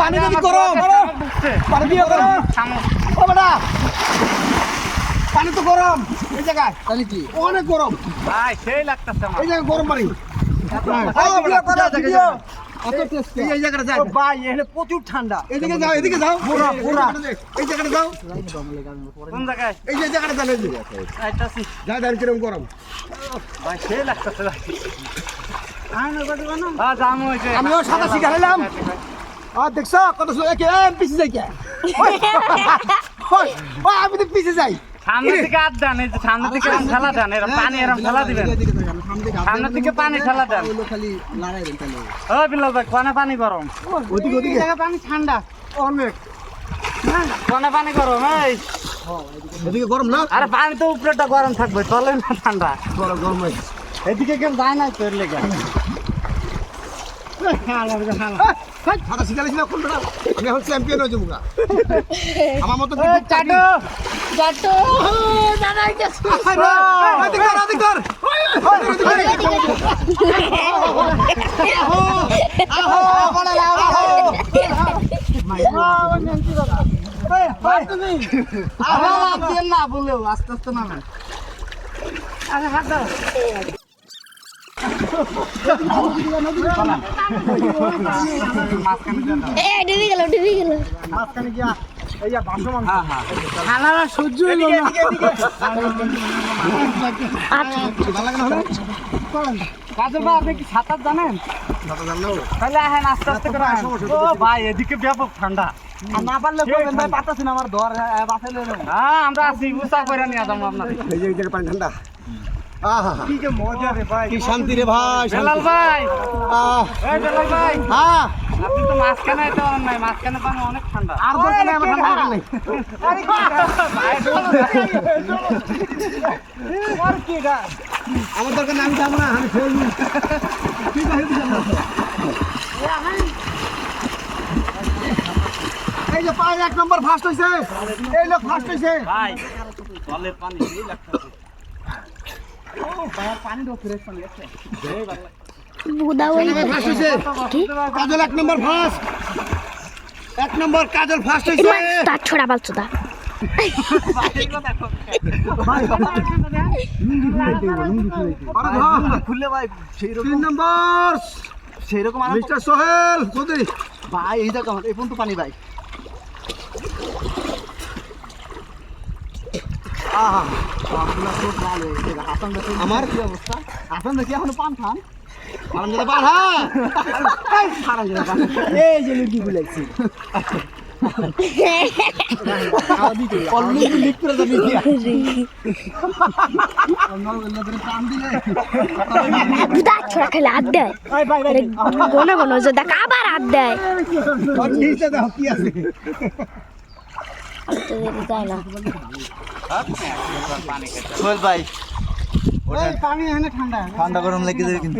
পানি দেখি গরম? পানি দিয়ে গরম। ও বেটা পানি তো গরম। এই জায়গায়। তাহলে কি? অনেক গরম। ভাই সেই লাগতেছে আমার। এই জায়গায় গরম পানি। প্রচুর ঠান্ডা। এদিকে যাও এদিকে যাও। পুরা, পুরা। এই জায়গাটা যাও। কোন জায়গায়? এই যে জায়গাটা যাও যে। দেন কিরম গরম। ভাই সেই লাগতেছে ভাই। জাম হয়েছে আমিও সাঁতার শিখে নিলাম। আর দেখছ? কত পিছে যাই কে? আমি তো পিছে যাই। সামনের দিকে হাত দেন এই যে সামনের দিকে এরম ঠেলা দেন এরম পানি এরম ঠেলা দিবেন। সামনের দিকে পানি ঠেলা দেন। ও বিলাল ভাই কোনে পানি গরম। ওদিকে ওদিকে পানি ঠান্ডা অনেক। কোনে পানি গরম এই। ওদিকে গরম না? আরে পানি তো উপরেটা গরম থাকবে চলে না ঠান্ডা? গরম গরম এদিকে কেউ যায় না তোর লেগে। সাঁতার শিখালেছিল কোন বেটা আমি এখন চ্যাম্পিয়ন হয়ে যাব গা। আমার মতো ও, চাটু চাটু দাদাই গেছে ওদিক কর ওদিক কর না বলেও আস্তে আস্তে নামে এ সাঁতার জানেন তাহলে আহেন আস্তে আস্তে করে ও ভাই এদিকে ব্যাপক ঠান্ডা না পারলে না আমার ধর হ্যাঁ আমরা আছি উষা করে নিয়ে যাব আপনার এই পানি ঠান্ডা। কি যে মজা রে ভাই। কি শান্তি রে ভাই বেলাল শান্তি। ভাই। আহ, এই বেলাল ভাই। হ্যাঁ। আপনি তো মাঝখানে আইতে নাই মাঝখানে পানি অনেক ঠান্ডা। আর দরকার আমার ঠান্ডা দরকার নেই। আমার দরকার আমি যাব না আমি খেয়ে নিই। ঠিক আছে, ঠিক এই যে পাঁচ এক নম্বর ফার্স্ট হয়েছে এই লোক ফার্স্ট ভাই পানি লাগতেছে বুদা ওই ফার্স্ট হয়েছে কাজল এক নম্বর ফার্স্ট এক নম্বর কাজল ফার্স্ট হয়েছে তার ছোড়া বালচুদা। খুললে ভাই সেই রকম তিন নম্বর। সেই রকম মিস্টার সোহেল চৌধুরী ভাই এই দেখো এই পর্যন্ত পানি ভাই আহা আপনার খুব ভালো এই দেখো, হাসান দেখো আমার? কি অবস্থা? হাসান দেখি এখনও পান খান? হারাম যেতে পার হ্যাঁ। এই যে লুকি ছোড়া খেলে হাত দেয়। গোনা গোনা আবার হাত দেয় নিচে দাও কি আছে তো যদি যায় না ভাই পানি এখানে ঠান্ডা। ঠান্ডা গরম লেগে যাবে কিন্তু।